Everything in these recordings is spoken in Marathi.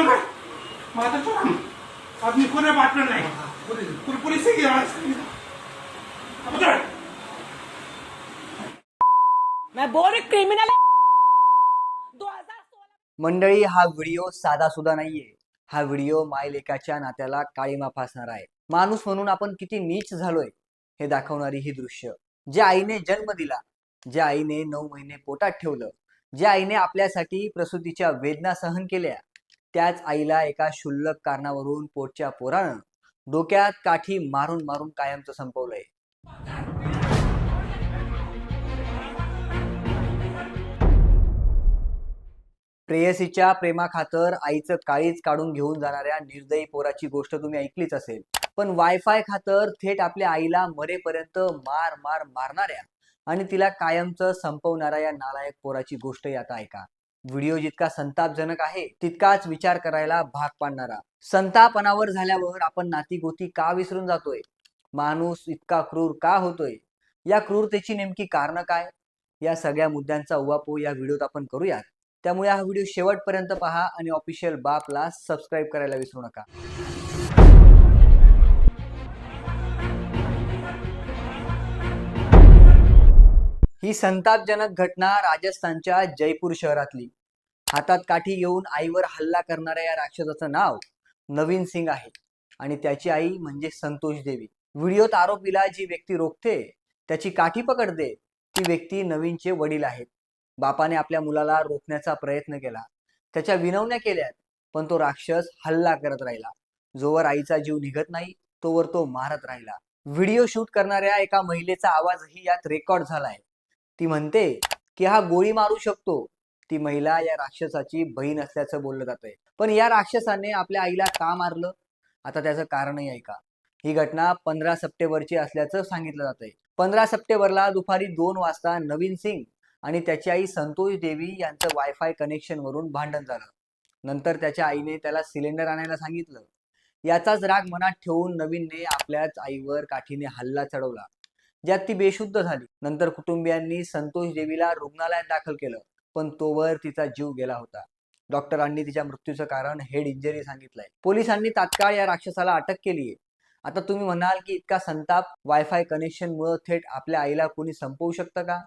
चला. नाही. पुल- पोलीस ही. अबे, मैं बोल रही क्रिमिनल 2016 मंडळी हा व्हिडिओ साधा सुद्धा नाहीये. हा व्हिडिओ मायलेकाच्या नात्याला काळीमा फासणार आहे. माणूस म्हणून आपण किती नीच झालोय हे दाखवणारी ही दृश्य. ज्या आईने जन्म दिला ज्या आईने नऊ महिने पोटात ठेवलं ज्या आईने आपल्यासाठी प्रसूतीच्या वेदना सहन केल्या त्याच आईला एका क्षुल्लक कारणावरून पोटच्या पोरानं डोक्यात काठी मारून मारून कायमचं संपवलंय. प्रेयसीच्या प्रेमाखातर आईचं काळीच काढून घेऊन जाणाऱ्या निर्दयी पोराची गोष्ट तुम्ही ऐकलीच असेल. पण वायफाय खातर थेट आपल्या आईला मरेपर्यंत मार मार मारणाऱ्या आणि तिला कायमचं संपवणाऱ्या या नालायक पोराची गोष्टही आता ऐका. व्हिडिओ जितका संतापजनक आहे तितकाच विचार करायला भाग पाडणारा. संतापनावर झाल्यावर आपण नाती गोती का विसरून जातोय? माणूस इतका क्रूर का होतोय? या क्रूरतेची नेमकी कारणं काय? या सगळ्या मुद्द्यांचा उवापो या व्हिडिओत आपण करूयात. त्यामुळे हा व्हिडिओ शेवटपर्यंत पहा आणि ऑफिशियल बापला सबस्क्राईब करायला विसरू नका. ही संतापजनक घटना राजस्थानच्या जयपूर शहरातली. हातात काठी घेऊन आईवर हल्ला करणाऱ्या या राक्षसाचं नाव नवीन सिंग आहे आणि त्याची आई म्हणजे संतोष देवी. व्हिडिओत आरोपीला जी व्यक्ती रोखते त्याची काठी पकडते ती व्यक्ती नवीनचे वडील आहेत. बापाने आपल्या मुलाला रोखण्याचा प्रयत्न केला. त्याच्या विनवण्या केल्यात पण तो राक्षस हल्ला करत राहिला. जोवर आईचा जीव निघत नाही तोवर तो मारत राहिला. व्हिडिओ शूट करणाऱ्या एका महिलेचा आवाजही यात रेकॉर्ड झाला आहे. ती म्हणते की हा गोळी मारू शकतो. ती महिला या राक्षसाची बहीण असल्याचं बोललं जातंय. पण या राक्षसाने आपल्या आईला का मारलं? आता त्याचं कारणही ऐका. ही घटना पंधरा सप्टेंबरची असल्याचं सांगितलं जातंय. पंधरा सप्टेंबरला दुपारी दोन वाजता नवीन सिंग आणि त्याची आई संतोष देवी यांचं वायफाय कनेक्शन वरून भांडण झालं. नंतर त्याच्या आईने त्याला सिलेंडर आणायला सांगितलं. याचाच राग मनात ठेवून नवीनने आपल्याच आईवर काठीने हल्ला चढवला. ज्यात ती बेशुद्ध झाली. नंतर कुटुंबियांनी संतोष देवीला रुग्णालयात दाखल केलं पण तोवर तिचा जीव गेला होता. डॉक्टरांनी तिच्या मृत्यूचं कारण हेड इंजरी सांगितलंय. पोलिसांनी तात्काळ या राक्षसाला अटक केली आहे. आता तुम्ही म्हणाल की इतका संताप वायफाय कनेक्शन मुळे थेट आपल्या आईला कोणी संपवू शकतं का?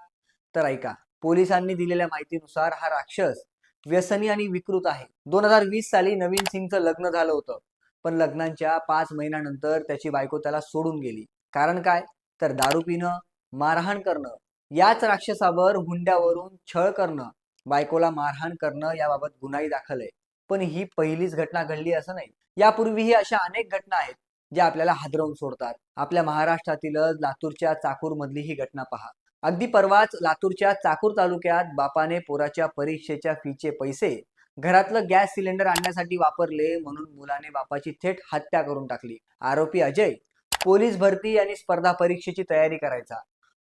तर ऐका पोलिसांनी दिलेल्या माहितीनुसार हा राक्षस व्यसनी आणि विकृत आहे. दोन हजार वीस साली नवीन सिंगचं लग्न झालं होतं. पण लग्नांच्या पाच महिन्यानंतर त्याची बायको त्याला सोडून गेली. कारण काय? तर दारू पिणं मारहाण करणं याच राक्षसावर हुंड्यावरून छळ करणं बायकोला मारहाण करणं याबाबत गुन्हाही दाखल आहे. पण ही पहिलीच घटना घडली असं नाही. यापूर्वीही अशा अनेक घटना आहेत ज्या आपल्याला हादरवून सोडतात. आपल्या महाराष्ट्रातीलच लातूरच्या चाकूर मधली ही घटना पहा. अगदी परवाच लातूरच्या चाकूर तालुक्यात बापाने पोराच्या परीक्षेच्या फीचे पैसे घरातलं गॅस सिलेंडर आणण्यासाठी वापरले म्हणून मुलाने बापाची थेट हत्या करून टाकली. आरोपी अजय पोलीस भरती आणि स्पर्धा परीक्षेची तयारी करायचा.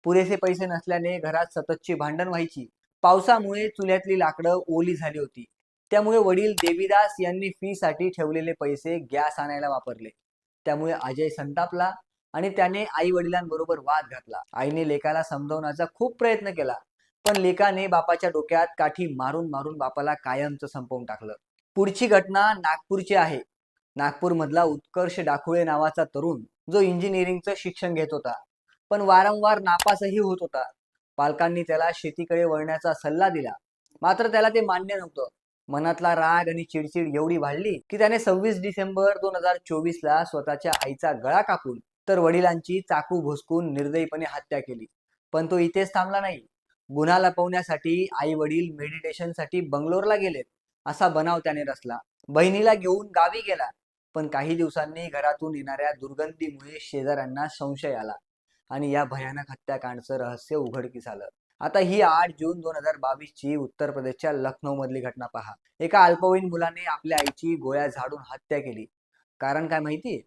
पुरेसे पैसे नसल्याने घरात सततची भांडण व्हायची. पावसामुळे चुल्यातली लाकडं ओली झाली होती. त्यामुळे वडील देवीदास यांनी फी साठी ठेवलेले पैसे गॅस आणायला वापरले. त्यामुळे अजय संतापला आणि त्याने आई वडिलांबरोबर वाद घातला. आईने लेकाला समजावण्याचा खूप प्रयत्न केला पण लेकाने बापाच्या डोक्यात काठी मारून मारून बापाला कायमचं संपवून टाकलं. पुढची घटना नागपूरची आहे. नागपूर मधला उत्कर्ष डाकुळे नावाचा तरुण जो इंजिनिअरिंगचं शिक्षण घेत होता. पण वारंवार नापासही होत होता. पालकांनी त्याला शेतीकडे वळण्याचा सल्ला दिला. मात्र त्याला ते मान्य नव्हतं. मनातला राग आणि चिडचिड एवढी वाढली की त्याने सव्वीस डिसेंबर दोन हजार चोवीस ला स्वतःच्या आईचा गळा कापून तर वडिलांची चाकू भोसकून निर्दयीपणे हत्या केली. पण तो इथेच थांबला नाही. गुन्हा लपवण्यासाठी आई वडील मेडिटेशनसाठी बंगलोरला गेलेत असा बनाव त्याने रचला. बहिणीला घेऊन गावी गेला. पण काही दिवसांनी घरातून येणाऱ्या दुर्गंधीमुळे शेजाऱ्यांना संशय आला आणि या भयानक हत्याकांडचं रहस्य उघडकीस आलं. आता ही आठ जून दोन हजार बावीस ची उत्तर प्रदेशच्या लखनौ मधली घटना पहा. एका अल्पवयीन मुलाने आपल्या आईची गोळ्या झाडून हत्या केली. कारण काय माहितीये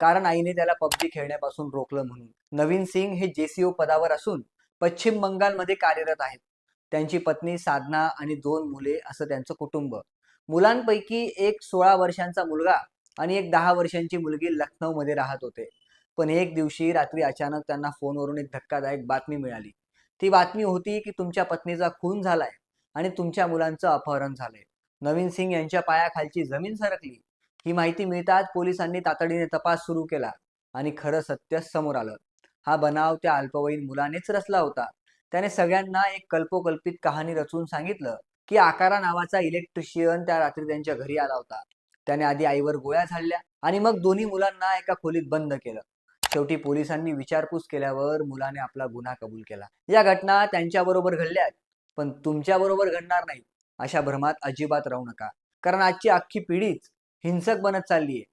कारण आईने त्याला पबजी खेळण्यापासून रोखलं म्हणून. नवीन सिंग हे जेसीओ पदावर असून पश्चिम बंगालमध्ये कार्यरत आहेत. त्यांची पत्नी साधना आणि दोन मुले असं त्यांचं कुटुंब. मुलांपैकी एक सोळा वर्षांचा मुलगा आणि एक दहा वर्षांची मुलगी लखनौमध्ये राहत होते. पण एक दिवशी रात्री अचानक त्यांना फोनवरून एक धक्कादायक बातमी मिळाली. ती बातमी होती की तुमच्या पत्नीचा खून झालाय आणि तुमच्या मुलांचं अपहरण झालंय. नवीन सिंग यांच्या पायाखालची जमीन सरकली. ही माहिती मिळताच पोलिसांनी तातडीने तपास सुरू केला आणि खरं सत्य समोर आलं. हा बनाव त्या अल्पवयीन मुलानेच रचला होता. त्याने सगळ्यांना एक कल्पोकल्पित कहाणी रचून सांगितलं की आकारा नावाचा इलेक्ट्रिशियन त्या रात्री त्यांच्या घरी आला होता. त्याने आधी आईवर गोळ्या झाडल्या आणि मग दोन्ही मुलांना एका खोलीत बंद केलं. शेवटी पोलिसांनी विचारपूस केल्यावर मुलाने आपला गुन्हा कबूल केला. या घटना त्यांच्या बरोबर पण तुमच्या बरोबर घडणार नाही अशा भ्रमात अजिबात राहू नका. कारण आजची अख्खी पिढीच हिंसक बनत चालली आहे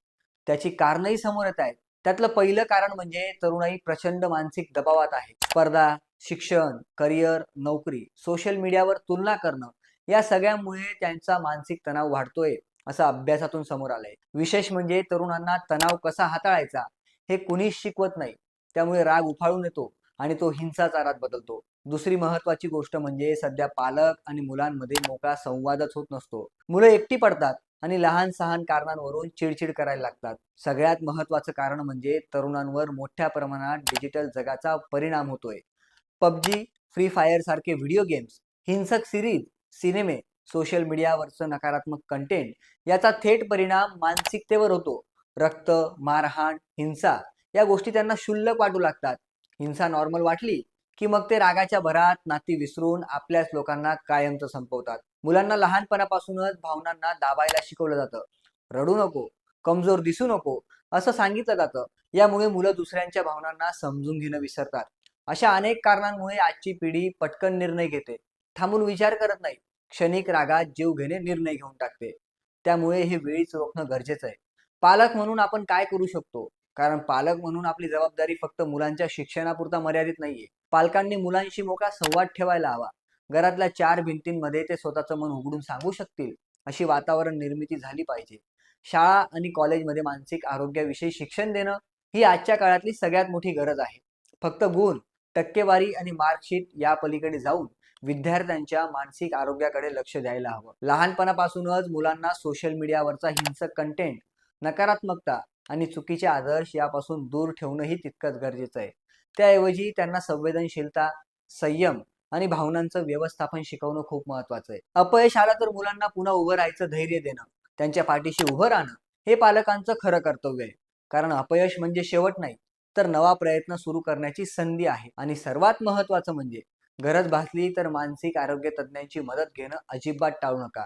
त्याची कारणही समोर येत आहेत. त्यातलं पहिलं कारण म्हणजे तरुणाई प्रचंड मानसिक दबावात आहे. स्पर्धा शिक्षण करिअर नोकरी सोशल मीडियावर तुलना करणं या सगळ्यामुळे त्यांचा मानसिक तणाव वाढतोय. असं अभ्यासातून समोर आलंय. विशेष म्हणजे तरुणांना तणाव कसा हाताळायचा हे कुणीच शिकवत नाही. त्यामुळे राग उफाळून येतो आणि तो हिंसाचारात बदलतो. दुसरी महत्वाची गोष्ट म्हणजे सध्या पालक आणि मुलांमध्ये मोकळा संवादच होत नसतो. मुलं एकटी पडतात आणि लहान सहान कारणांवरून चिडचिड करायला लागतात. सगळ्यात महत्वाचं कारण म्हणजे तरुणांवर मोठ्या प्रमाणात डिजिटल जगाचा परिणाम होतोय. पबजी फ्री फायर सारखे व्हिडिओ गेम्स हिंसक सिरीज सिनेमे सोशल मीडियावरचं नकारात्मक कंटेंट याचा थेट परिणाम मानसिकतेवर होतो. रक्त मारहाण हिंसा या गोष्टी त्यांना क्षुल्लक वाटू लागतात. हिंसा नॉर्मल वाटली की मग ते रागाच्या भरात नाती विसरून आपल्याच लोकांना कायमचं संपवतात. मुलांना लहानपणापासूनच भावनांना दाबायला शिकवलं जातं. रडू नको कमजोर दिसू नको असं सांगितलं जातं. यामुळे मुलं दुसऱ्यांच्या भावनांना समजून घेणं विसरतात. अशा अनेक कारणांमुळे आजची पिढी पटकन निर्णय घेते. थांबून विचार करत नाही. क्षणिक रागात जीव घेणे निर्णय घेऊन टाकते. त्यामुळे हे वेळीच रोखणं गरजेचं आहे. पालक म्हणून आपण काय करू शकतो? कारण पालक म्हणून आपली जबाबदारी फक्त मुलांच्या शिक्षणापुरता मर्यादित नाहीये. पालकांनी मुलांशी मोका संवाद ठेवायला हवा. घरातल्या चार भिंतींमध्ये ते स्वतःचं मन उघडून सांगू शकतील अशी वातावरण निर्मिती झाली पाहिजे. शाळा आणि कॉलेजमध्ये मानसिक आरोग्याविषयी शिक्षण देणं ही आजच्या काळातली सगळ्यात मोठी गरज आहे. फक्त गुण टक्केवारी आणि मार्कशीट या पलीकडे जाऊन विद्यार्थ्यांच्या मानसिक आरोग्याकडे लक्ष द्यायला हवं. लहानपणापासूनच मुलांना सोशल मीडियावरचा हिंसक कंटेंट नकारात्मकता आणि चुकीचे आदर्श यापासून दूर ठेवणंही तितकंच गरजेचं आहे. त्याऐवजी त्यांना संवेदनशीलता संयम आणि भावनांचं व्यवस्थापन शिकवणं खूप महत्वाचं आहे. अपयश आलं तर मुलांना पुन्हा उभं राहायचं धैर्य देणं त्यांच्या पाठीशी उभं राहणं हे पालकांचं खरं कर्तव्य आहे. कारण अपयश म्हणजे शेवट नाही तर नवा प्रयत्न सुरू करण्याची संधी आहे. आणि सर्वात महत्वाचं म्हणजे गरज भासली तर मानसिक आरोग्य तज्ज्ञांची मदत घेणं अजिबात टाळू नका.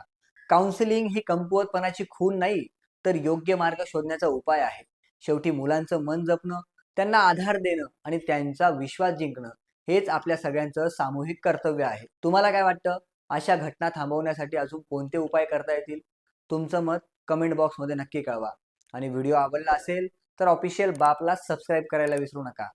काउन्सिलिंग ही कमकुवतपणाची खून नाही तर योग्य मार्ग शोधण्याचा उपाय आहे. शेवटी मुलांचं मन जपणं त्यांना आधार देणं आणि त्यांचा विश्वास जिंकणं हेच आपल्या सगळ्यांचं सामूहिक कर्तव्य आहे. तुम्हाला काय वाटतं? अशा घटना थांबवण्यासाठी अजून कोणते उपाय करता येतील? तुमचं मत कमेंट बॉक्समध्ये नक्की कळवा. आणि व्हिडिओ आवडला असेल तर ऑफिशियल बापला सबस्क्राईब करायला विसरू नका.